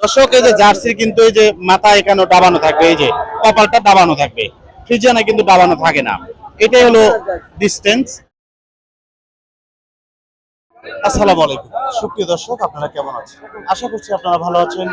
দর্শক, এই যে জার্সির কিন্তু এই যে মাথা এখানে ডাবানো থাকবে, এই যে কপালটা ডাবানো থাকবে, ফ্রিজিয়ানা কিন্তু ডাবানো থাকে না। এটাই হলো ডিস্টেন্স আসসালামু আলাইকুম। সুপ্রিয় দর্শক, আপনারা কেমন আছেন? আশা করছি আপনারা ভালো আছেন।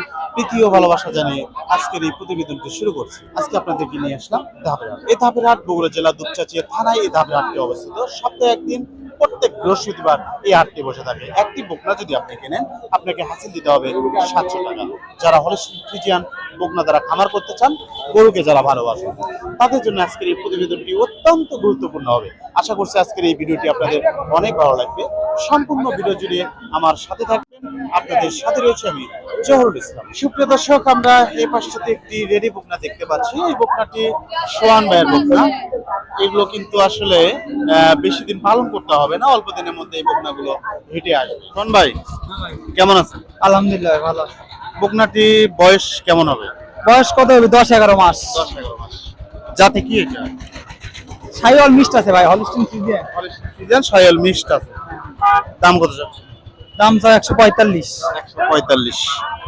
ও ভালোবাসা জানিয়ে আজকের এই প্রতিবেদনটি শুরু করছি। আজকে আপনাদেরকে নিয়ে আসলাম ধাপের হাট। এই ধাপের হাট বগুড়া জেলা দুপচাচিয়া থানায় এই ধাপের হাটটি অবস্থিত। সপ্তাহে একদিন প্রত্যেক বৃহস্পতিবার এই হাটটি বসে থাকে একটি বকনা যদি আপনি কেনেন, আপনাকে হাসিল দিতে হবে সাতশো টাকা। যারা হলে ফ্রিজিয়ান বকনা দ্বারা খামার করতে চান, গরুকে যারা ভালোবাসেন, তাদের জন্য আজকের এই প্রতিবেদনটি অত্যন্ত গুরুত্বপূর্ণ হবে। আশা করছি আজকের এই ভিডিওটি আপনাদের অনেক ভালো লাগবে। সম্পূর্ণ ভিডিও জুড়ে আমার সাথে থাকবেন। আপনাদের সাথে রয়েছে আমি জহরুল ইসলাম। সুপ্রিয় দর্শক, আমরা এই পাশটাতে একটি রেডি বকনা দেখতে পাচ্ছি। এই বকনাটি সোয়ান ভাইয়ের বকনা। এগুলো কিন্তু আসলে বেশি দিন পালন করতে হবে না অল্প দিনের মধ্যে এই বকনাগুলো হেঁটে আসবে। সোহান ভাই কেমন আছেন? আলহামদুলিল্লাহ ভালো আছে। বকনাটি বয়স কেমন হবে? বয়স কত হবে? দশ এগারো মাস। দশ এগারো মাস। জাতি কি এটা? সাইওয়াল মিষ্ট আছে ভাই হলিস্টিন ফ্রিজিয়ান। সিজন সয়াল মিষ্ট আছে। দাম কত যাচ্ছে? দাম চাও একশো পঁয়তাল্লিশ। একশো পঁয়তাল্লিশ।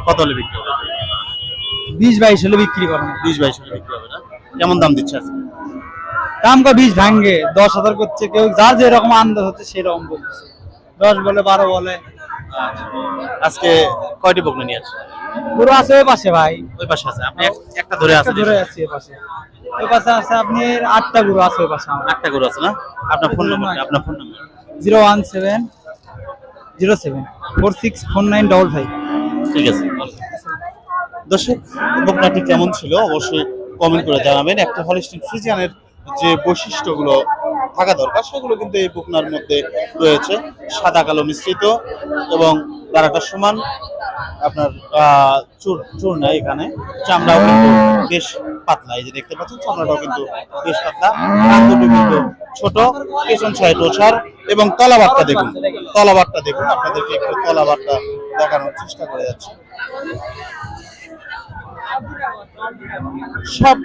কত হলে বিক্রি হবে? বিশ বাইশ হলে বিক্রি করব। বিশ বাইশ হলে বিক্রি হবে না? কেমন দাম দিচ্ছে আজকে? দাম কা বিশ ভাঙ্গে। দশ হাজার করছে। কেউ যার যেরকম আন্দাজ হচ্ছে সেরকম বলছে দশ বলে বারো বলে। আজকে কয়টি বকনা নিয়ে আছে পুরো আছে ওই পাশে ভাই। ওই পাশে আছে। আপনি একটা ধরে আছেন। ধরে আছে ওই পাশে। ওই পাশে আছে আপনি আটটা গুরু আছে ওই পাশে আমার। একটা গরু আছে না? আপনার ফোন নাম্বার আপনার phone number? Zero one seven zero seven four six four nine double five. ঠিক আছে। দর্শক বকনাটি কেমন ছিল? অবশ্যই কমেন্ট করে জানাবেন। একটা হলিস্টিন ফ্রিজিয়ানের যে বৈশিষ্ট্যগুলো থাকা দরকার, সেগুলো কিন্তু এই বকনার মধ্যে রয়েছে। সাদা, কালো, মিশ্রিত এবং দাঁড়াটা সমান। আপনার চুর নাই এখানে। চামড়াও কিন্তু বেশ পাতলা। এই যে দেখতে পাচ্ছেন, চামড়াটাও কিন্তু বেশ পাতলা। দুটো কিন্তু ছোট। পেছন ছয় টোসার এবং তলাবারটা দেখুন। তলাবারটা দেখুন। আপনাদেরকে একটু তলাবারটা দেখানোর চেষ্টা করে যাচ্ছে। সব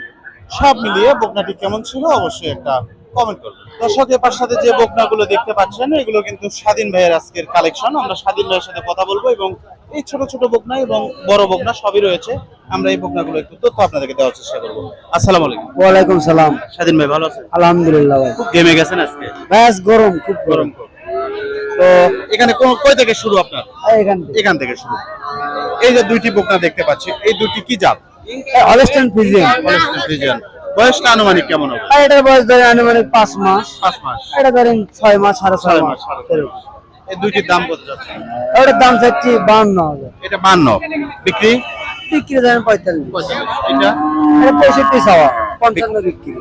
সব মিলিয়ে বকনাটি কেমন ছিল অবশ্যই একটা কমেন্ট করবেন। দর্শকের পাশ সাথে যে বকনাগুলো দেখতে পাচ্ছেন এগুলো কিন্তু স্বাধীন ভাইয়ের আজকের কালেকশন আমরা স্বাধীন ভাইয়ের সাথে কথা বলব এবং এই ছোট ছোট বকনা এবং বড় বকনা সবই রয়েছে। আমরা এই বকনাগুলো একটু তথ্য আপনাদেরকে দেওয়ার চেষ্টা করব। আসসালামু আলাইকুম। ওয়ালাইকুম সালাম। স্বাধীন ভাই ভালো আছেন? আলহামদুলিল্লাহ ভাই। খুব গেমে গেছেন আজকে? ব্যাস গরম খুব গরম। তো এখানে কোন- কই থেকে শুরু আপনার? এখান থেকে। এখান থেকে শুরু। এই যে দুইটি বকনা দেখতে পাচ্ছি এই দুটি কি জাত? Holstein Friesian. বয়সটা আনুমানিক কেমন হবে? আর এটার বয়স ধরেন আনুমানিক পাঁচ মাস। পাঁচ মাস। এটা ধরেন ছয় মাস সাড়ে ছয় মাস। এই দুইটির দাম কত যাচ্ছে? ওটার দাম চাচ্ছি বান্ন হাজার। এটা বান্ন। বিক্রি? বিক্রি ধরেন পঁয়তাল্লিশ। এটা? এটা পঁয়ষট্টি পঞ্চান্ন বিক্রি।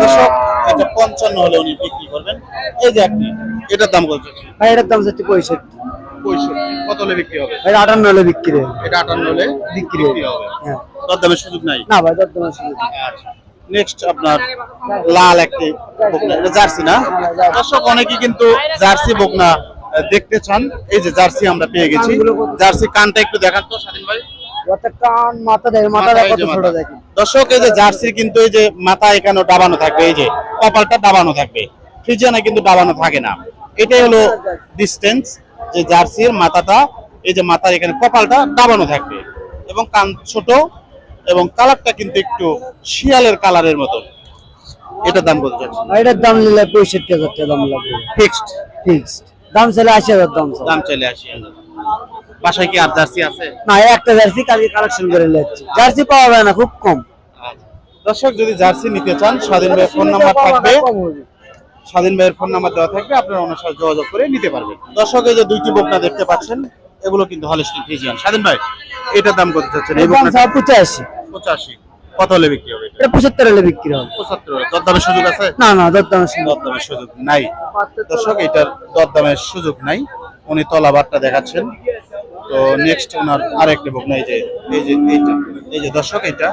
দর্শক এটা পঞ্চান্ন হলে উনি বিক্রি করবেন। এই যে আপনি এটার দাম কত যাচ্ছে? ভাই এটার দাম চাচ্ছি পঁয়ষট্টি। পঁয়ষট্টি। কত হলে বিক্রি হবে? এটা আটান্ন হলে বিক্রি হবে। এটা আটান্ন হলে বিক্রি বিক্রি হবে। হ্যাঁ। দর সুযোগ নাই? না ভাই দর সুযোগ আচ্ছা। নেক্সট আপনার লাল একটি বকনা। এটা জার্সি না? দর্শক অনেকেই কিন্তু জার্সি বকনা দেখতে চান। এই যে জার্সি আমরা পেয়ে গেছি। জার্সি কানটা একটু দেখান তো স্বাধীন ভাই। দর্শক এই যে জার্সি কিন্তু এই যে মাথা এখানে দাবানো থাকবে এই যে কপালটা দাবানো থাকবে। ফ্রিজিয়ানা কিন্তু দাবানো থাকে না। এটাই হলো ডিস্টেন্স যে জার্সির মাথাটা এই যে মাথার এখানে কপালটা ডাবানো থাকবে। এবং কান ছোট এবং কালারটা কিন্তু একটু শিয়ালের কালারের মতো এটার দাম কত যাচ্ছে এটার দাম নিলে পঁয়ষট্টি হাজার টাকা দাম লাগবে। ফিক্সড ফিক্সড দাম ছেলে আশি হাজার দাম। দাম চলে আসি হাজার। বাসায় কি আর জার্সি আছে? না একটা জার্সি কালকে কালেকশন করে নিচ্ছি জার্সি পাওয়া যায় না খুব কম। দর্শক যদি জার্সি নিতে চান স্বাধীন ভাইয়ের ফোন নাম্বার থাকবে। স্বাধীন ভাইয়ের ফোন নাম্বার দেওয়া থাকবে আপনারা ওনার সাথে যোগাযোগ করে নিতে পারবেন। দর্শক এই যে দুইটি বকনা দেখতে পাচ্ছেন এগুলো কিন্তু হলিস্টিন ফ্রিজিয়ান স্বাধীন ভাই এটার দাম কত চাচ্ছেন? এই বকনা পঁচাশি। পঁচাশি। কত হলে বিক্রি হবে এটা? পঁচাত্তর হলে বিক্রি হবে। পঁচাত্তর দরদামের সুযোগ আছে? না না দর দামের সুযোগ। দরদামের সুযোগ নাই। দর্শক এটার দরদামের সুযোগ নাই। উনি তলাবারটা দেখাচ্ছেন। তো নেক্সট ওনার আরেকটি বকনা এই যে এই যে এইটা এই যে দর্শক এটা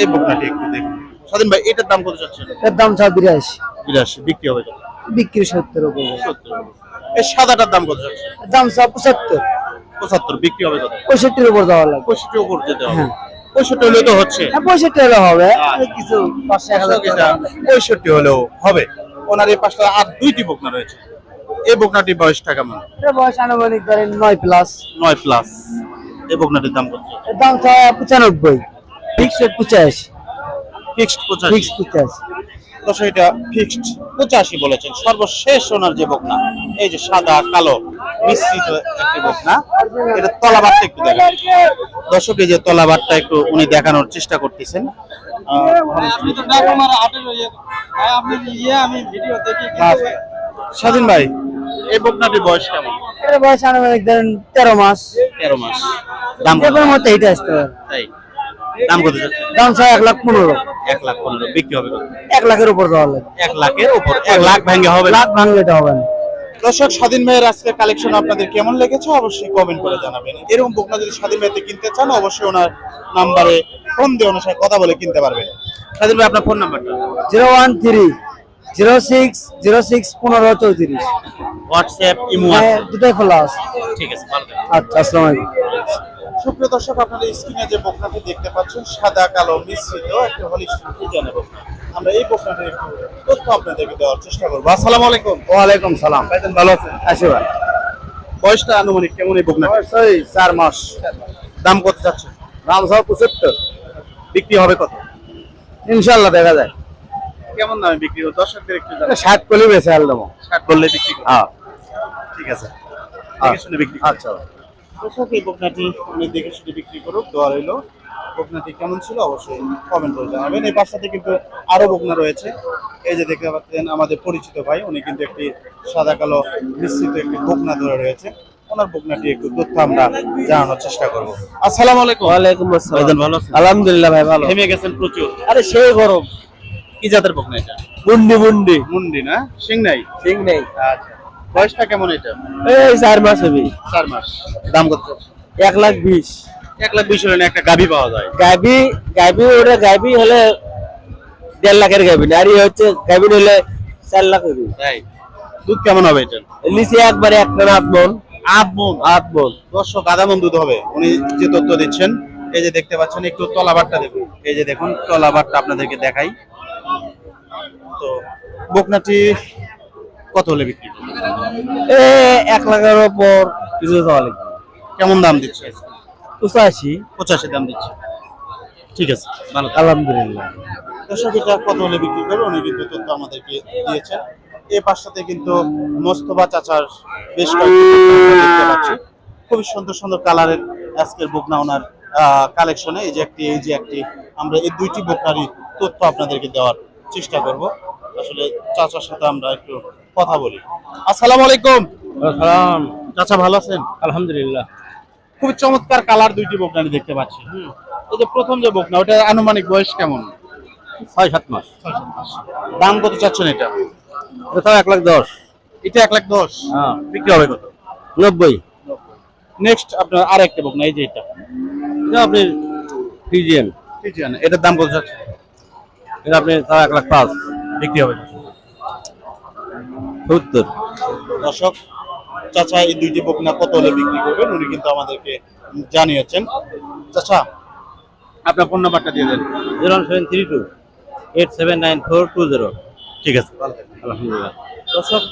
এই বকনাটি একটু দেখুন। স্বাধীন ভাই এটার দাম কত চাচ্ছেন? এর দাম চাও বিরাশি। বিরাশি বিক্রি হবে কত বিক্রি সত্তর সত্তর এই সাদাটার দাম কত দাম পঁচাত্তর। পঁচাত্তর বিক্রি হবে কত? পঁয়ষট্টির উপর দেওয়া লাগবে। উপর যেতে হবে। হ্যাঁ। পঁয়ষট্টি হলে তো হচ্ছে। হ্যাঁ পঁয়ষট্টি হলে হবে। আচ্ছা। কিছু পঁয়ষট্টি হলেও হবে। ওনার এই পাশটা আর দুইটি বকনা রয়েছে। এই বকনাটি বয়সটা কেমন বয়স আনুমানিক ধরেন নয় প্লাস নয় প্লাস এই বকনাটির দাম কত? দাম পঁচানব্বই। ফিক্সড পঁচাশি। ফিক্সড পঁচাশি। ফিক্সড পঁচাশি। দর্শক এটা ফিক্সড পঁচাশি বলেছেন। সর্বশেষ ওনার যে বকনা এই যে সাদা কালো মিশ্রিত একটি বকনা এটা তলাবারটা একটু দেখেন। দর্শক এই যে তলাবারটা একটু উনি দেখানোর চেষ্টা করতেছেন। স্বাধীন ভাই এই বকনাটির বয়স কেমন? এর বয়স আনুমানিক ধরেন তেরো মাস। তেরো মাস। দাম মতো এইটা আসতে পারে। তাই। দাম কত দাম চায় এক লাখ পনেরো। এক লাখ পনেরো বিক্রি হবে এক লাখের উপর দেওয়া লাগে এক লাখের উপর এক লাখ ভেঙে হবে না? লাখ ভাঙলে এটা হবে না। দর্শক স্বাধীন ভাইয়ের আজকের কালেকশন আপনাদের কেমন লেগেছে অবশ্যই কমেন্ট করে জানাবেন। এরকম বকনা যদি স্বাধীন ভাইতে কিনতে চান অবশ্যই ওনার নাম্বারে ফোন দিয়ে ওনার সাথে কথা বলে কিনতে পারবেন। স্বাধীন ভাই আপনার ফোন নাম্বারটা zero one three zero six zero six পনেরো চৌত্রিশ। হোয়াটসঅ্যাপ ইমো দুটাই খোলা আছে। ঠিক আছে আচ্ছা আসসালামু আলাইকুম। সুপ্রিয় দর্শক আপনারা স্ক্রিনে যে বকনাটি দেখতে পাচ্ছেন সাদা কালো মিশ্রিত একটা হলিস্টিন ফ্রিজিয়ানের বকনা আমরা এই বকনাটির একটু তথ্য আপনাদেরকে দেওয়ার চেষ্টা করব। আসসালামু আলাইকুম। ওয়ালাইকুম সালাম। ভাইজান ভালো আছেন? আশীর্বাদ বয়সটা আনুমানিক কেমন এই বকনা ওই চার মাস। দাম কত যাচ্ছে? দাম সব পঁচাত্তর। বিক্রি হবে কত? ইনশাল্লাহ দেখা যায়। কেমন দামে বিক্রি হবে? দর্শকদের একটু। ষাট কলি বেছে আলদাম ষাট করলে বিক্রি হ্যাঁ। ঠিক আছে। শুনে বিক্রি। আচ্ছা। দর্শক এই বকনাটি উনি দেখে বিক্রি করুক দেওয়া রইল। বকনাটি কেমন ছিল অবশ্যই কমেন্ট করে জানাবেন। এই পাশটাতে কিন্তু আরও বকনা রয়েছে। এই যে দেখতে পাচ্ছেন আমাদের পরিচিত ভাই উনি কিন্তু একটি সাদা কালো মিশ্রিত একটি বকনা ধরে রয়েছে। ওনার বকনাটি একটু তথ্য আমরা জানানোর চেষ্টা করব। আসসালামু আলাইকুম। ওয়ালাইকুম ভাইজান ভালো আছেন? আলহামদুলিল্লাহ ভাই ভালো। থেমে গেছেন প্রচুর। আরে সেই গরম। কি জাতের বকনা এটা? বুন্ডি বুন্ডি মুন্ডি না? সিং নাই? ঠিক নেই। আচ্ছা। বয়সটা কেমন এটা? এই চার মাস হবে। চার মাস। দাম কত এক লাখ বিশ। এক লাখ বিশ হলে একটা গাভি পাওয়া যায়। গাবি গাবি ওটা গাবি হলে দেড় লাখের গাবি আর ইয়ে হচ্ছে গাবি হলে চার লাখ হবে। তাই? দুধ কেমন হবে এটা নিচে একবারে এক টানা আট মন। আট মন? আট মন। দর্শক আধা মন দুধ হবে। উনি যে তথ্য দিচ্ছেন এই যে দেখতে পাচ্ছেন একটু তলাবারটা দেখুন। এই যে দেখুন তলাবারটা আপনাদেরকে দেখাই। তো বকনাটি কত হলে বিক্রি করবেন? এ এক লাখের ওপর কিছু দেওয়া লাগবে। কেমন দাম দিচ্ছে? পঁচাশি। পঁচাশি দাম দিচ্ছে। ঠিক আছে ভালো আলহামদুলিল্লাহ। দর্শক এটা কত হলে বিক্রি করবে? উনি কিন্তু তথ্য আমাদেরকে দিয়েছেন। এই পাশটাতে কিন্তু মোস্তফা চাচার বেশ কয়েকটি পাচ্ছি। খুবই সুন্দর সুন্দর কালারের আজকের বকনা ওনার কালেকশনে এই যে একটি এই যে একটি। আমরা এই দুইটি বকনারই তথ্য আপনাদেরকে দেওয়ার চেষ্টা করব। আসলে চাচার সাথে আমরা একটু কথা বলি। আসসালামু আলাইকুম। সালাম চাচা ভালো আছেন? আলহামদুলিল্লাহ। খুবই চমৎকার কালার দুইটি বকনানি দেখতে পাচ্ছি। হুম। এই যে প্রথম যে বকনা ওটা আনুমানিক বয়স কেমন? ছয় সাত মাস। দাম কত চাচ্ছেন এটা? এটা এক লাখ দশ। এটা এক লাখ দশ? হ্যাঁ। বিক্রি হবে কত? নব্বই। নেক্সট আপনার আর একটা বুক না এই যে এটা। এটা আপনি ফিজিয়ান। ফিজিয়ান। এটার দাম কত চাচ্ছেন? এটা আপনি তাও এক লাখ পাঁচ। বিক্রি হবে। সত্তর। দর্শক চাচা এই দুইটি বকনা কত হলে বিক্রি করবেন? উনি কিন্তু আমাদেরকে জানিয়েছেন। চাচা আপনার ফোন নাম্বারটা দিয়ে দেন। Zero seven three two eight seven nine four two zero. ঠিক আছে আলহামদুলিল্লাহ। দর্শক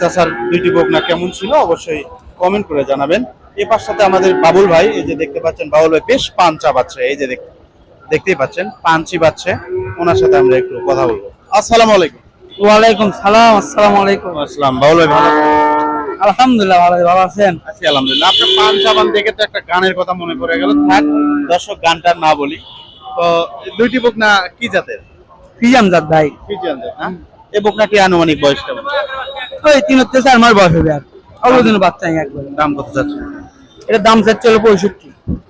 চাচার দুইটি বকনা কেমন ছিল অবশ্যই কমেন্ট করে জানাবেন। এই সাথে আমাদের বাবুল ভাই এই যে দেখতে পাচ্ছেন বাবুল ভাই বেশ পান চাবাচ্ছে এই যে দেখ- দেখতেই পাচ্ছেন পান চিবাচ্ছে ওনার সাথে আমরা একটু কথা বলব। আসসালামু আলাইকুম। ওয়ালাইকুম সালাম আসসালামু আলাইকুম। আসসালাম ভালো আলহামদুলিল্লাহ ভালো ভালো আছেন? আছি আলহামদুলিল্লাহ আপনার পান চাবান দেখে তো একটা গানের কথা মনে পড়ে গেল। থাক দর্শক গানটা না বলি। তো দুইটি বকনা কি জাতের? ফিজাম জাত ভাই। জাতের না এই বকনাটি আনুমানিক বয়স কেমন? ওই তিন হচ্ছে চার মাস বয়স হবে আর। অল্প দিন বাচ্চা একবার। দাম কত যাচ্ছে? এটার দাম চাচ্ছে হলো পঁয়ষট্টি।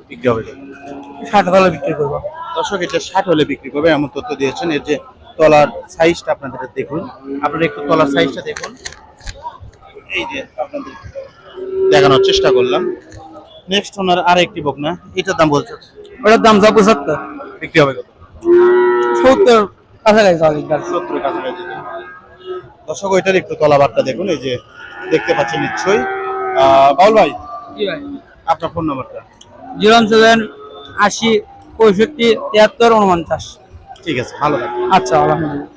বিক্রি হবে। ষাট হলে বিক্রি করব। দর্শক এটা ষাট হলে বিক্রি করবে এমন তথ্য দিয়েছেন। এর যে তলার সাইজটা আপনাদের দেখুন। আপনারা একটু তলার সাইজটা দেখুন। এই যে আপনাদের দেখানোর চেষ্টা করলাম। নেক্সট ওনার আর একটি বকনা। এটার দাম বলছে? ওটার দাম যা পঁচাত্তর। বিক্রি হবে কত? সত্তর কাছাকাছি। সত্তরের কাছাকাছি। দর্শক ওইটার একটু তলাবারটা দেখুন। এই যে দেখতে পাচ্ছেন নিশ্চয়ই। বাউল ভাই আপনার ফোন নাম্বারটা জিরো সেভেন আশি পঁয়ষট্টি তিয়াত্তর উনপঞ্চাশ। ঠিক আছে ভালো আচ্ছা আলহামদুলিল্লাহ।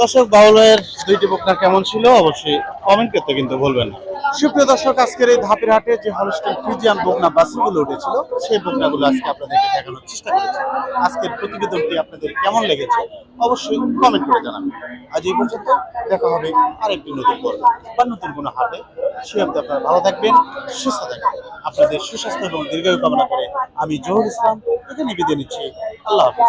দর্শক বাউলের দুইটি বকনা কেমন ছিল? অবশ্যই কমেন্ট করতে কিন্তু ভুলবেন না। সুপ্রিয় দর্শক আজকের এই ধাপের হাটে যে হলস্টেল ফ্রিজিয়ান বকনা বাসগুলো উঠেছিল সেই বকনাগুলো আজকে আপনাদেরকে দেখানোর চেষ্টা করেছি। আজকের প্রতিবেদনটি আপনাদের কেমন লেগেছে অবশ্যই কমেন্ট করে জানাবেন। আজ এই পর্যন্ত দেখা হবে আরেকটি নতুন পর্ব বা নতুন কোনো হাটে। সে অব্দি আপনারা ভালো থাকবেন সুস্থ থাকবেন। আপনাদের সুস্বাস্থ্য এবং দীর্ঘায়ু কামনা করে আমি জহুর ইসলাম এখানে বিদায় নিচ্ছি। আল্লাহ হাফিজ।